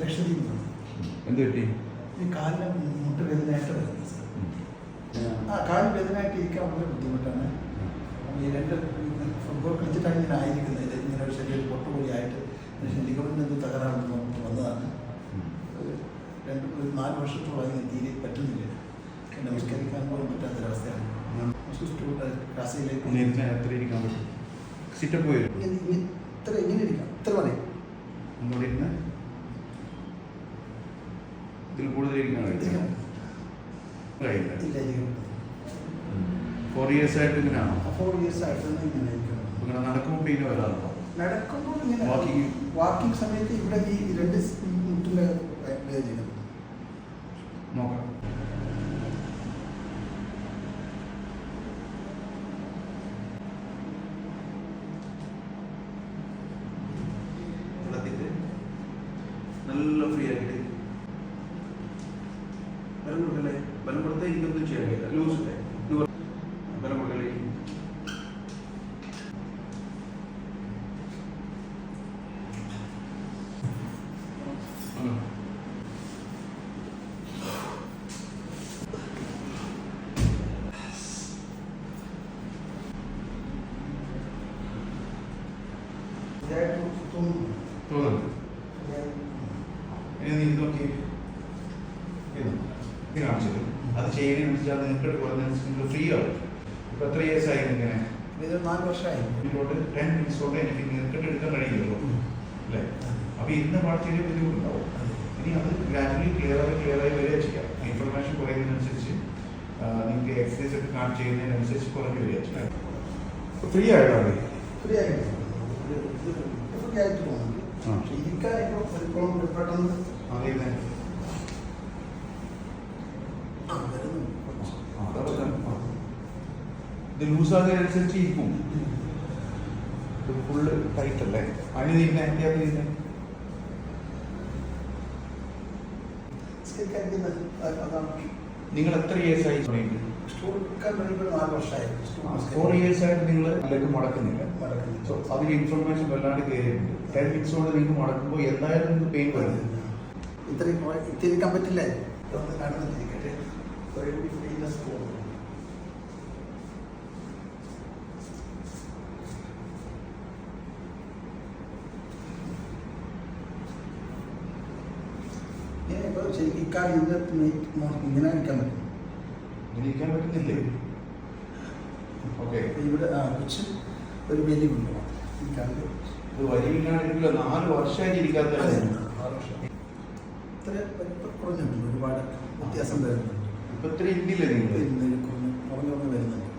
ലക്ഷദ്വീപ്. എന്ത് പറ്റി ഈ കാലിന് മുട്ട് വേദനയായിട്ട് വരുന്നത് ആ കാലിന് വേദനയായിട്ട് ഇരിക്കാൻ വളരെ ബുദ്ധിമുട്ടാണ്. ഈ രണ്ട് ഫുട്ബോൾ കളിച്ചിട്ടാണ് ഇങ്ങനെ ആയിരിക്കുന്നത്. ഇങ്ങനെ ഒരു ശരീരം പൊട്ടുപൊളിയായിട്ട് ലിഗമെന്റ് എന്ത് തകരാറെന്ന് വന്നതാണ്. രണ്ട് ഒരു നാല് വർഷത്തോളം തീരെ പറ്റുന്നില്ല. നമസ്കരിക്കാൻ പോലും പറ്റാത്തൊരവസ്ഥയാണ്. ഇത്ര ഇങ്ങനെ ഇരിക്കാം? ഇത്ര പറയും ഇതിൽ കൂടുതൽ ഇരിക്കാൻ കഴിയില്ല. കഴിയില്ല ഫോർ ഇയേഴ്സ് ആയിട്ട് ഇങ്ങനെയാണോ? ഫോർ ഇയേഴ്സ് ആയിട്ട് ഇങ്ങനെ ഇങ്ങനെ നടക്കുമ്പോൾ പെയിൻ വരാറുണ്ടോ? നടക്കുമ്പോൾ ഇങ്ങനെ വാക്കിംഗ് വാക്കിംഗ് സമയത്ത് ഇവിടെ ഈ രണ്ട് മുട്ടിന്റെ വേദന നോക്കാം. നല്ല ഫ്രീ ആയിട്ട് കൊടുക്കല്ലേ ബലം കൊടുത്താൽ എനിക്കൊന്നും ചെയ്യാൻ കഴിയില്ല. ലൂസ് അല്ലേ? ഇത് പറ. ബലം. തോന്നുന്നു. തോന്നുന്നു. ഇനി നീ നോക്കി കാണിച്ചത്. അത് ചെയ്യുന്നതിന് വെച്ചാൽ നിങ്ങൾക്ക് കുറഞ്ഞ ഫ്രീ ആവും. ഇപ്പൊ എത്ര ഇയേഴ്സ് ആയി ഇങ്ങനെ? ഇത് നാല് വർഷമായി. ഇതിലോട്ട് ടെൻ മിനിറ്റ്സ് കൊണ്ട് എനിക്ക് നിങ്ങൾക്ക് എടുക്കാൻ കഴിയില്ലല്ലോ. അല്ലേ? അപ്പൊ ഇന്ന് പാർട്ടിയിൽ ബുദ്ധിമുട്ടുണ്ടാവും ഇനി അത് ഗ്രാജുവലി ക്ലിയർ ആയി ക്ലിയർ ആയി വരിക ചെയ്യാം. ഇൻഫർമേഷൻ കുറയുന്നതിനനുസരിച്ച് നിങ്ങൾക്ക് എക്സസൈസ് ഒക്കെ കാണിച്ച് ചെയ്യുന്നതിനനുസരിച്ച് കുറഞ്ഞു വരിക ചെയ്യാം. ഫ്രീ ആയിട്ടാണ് ഫ്രീ ആയിട്ട് ഫ്രീ ആയിട്ട്. പക്ഷേ ഇരിക്കാൻ ഇപ്പോൾ പെട്ടെന്ന് ഇത് ലൂസാകുന്നതിനനുസരിച്ച് ഇരിക്കും. ഇത് ഫുള്ള് ടൈറ്റ് അല്ലേ? അതിന് തീരുന്ന നിസ്കരിക്കാതിരിക്കുന്നത് അത് നിങ്ങൾ എത്ര ഇയേഴ്സ് ആയി ഫോർ ഇയേഴ്സ് ആയിട്ട് നിങ്ങൾ അതിലേക്ക് മുടക്കുന്നില്ല. മടക്കുന്നു സോ അതിൽ ഇൻഫർമേഷൻ വല്ലാണ്ട് കയറിയിട്ടുണ്ട്. ടെൻ മിനിറ്റ്സ് കൊണ്ട് നിങ്ങൾക്ക് മുടക്കുമ്പോൾ എന്തായാലും നിങ്ങൾക്ക് പെയിൻ വരുന്നത് ഇത്രയും ഇത്തിരിക്കാൻ പറ്റില്ലേ? കാണുന്നിരിക്കട്ടെ കുറേ കൂടി ഫ്രീനെസ് പോകും ഇപ്പോൾ ശരിക്കും ഇക്കാൽ ഇതിന്റെ ഇങ്ങനെ അടിക്കാൻ പറ്റും ഇരിക്കാൻ പറ്റുന്നില്ലേ? ഓക്കെ. ഇവിടെ ആ ഒരു വലിയ കൊണ്ടുപോകാം ഇത് നാല് ഇരിക്കാത്ത ഇത്ര വലിപ്പം കുറഞ്ഞിട്ടുണ്ട് ഒരുപാട് വ്യത്യാസം വരുന്നുണ്ട്. എത്ര ഇന്ത്യയിലെ നിങ്ങൾ ഇന്ന് കുറഞ്ഞു കുറഞ്ഞു വരുന്നുണ്ട്.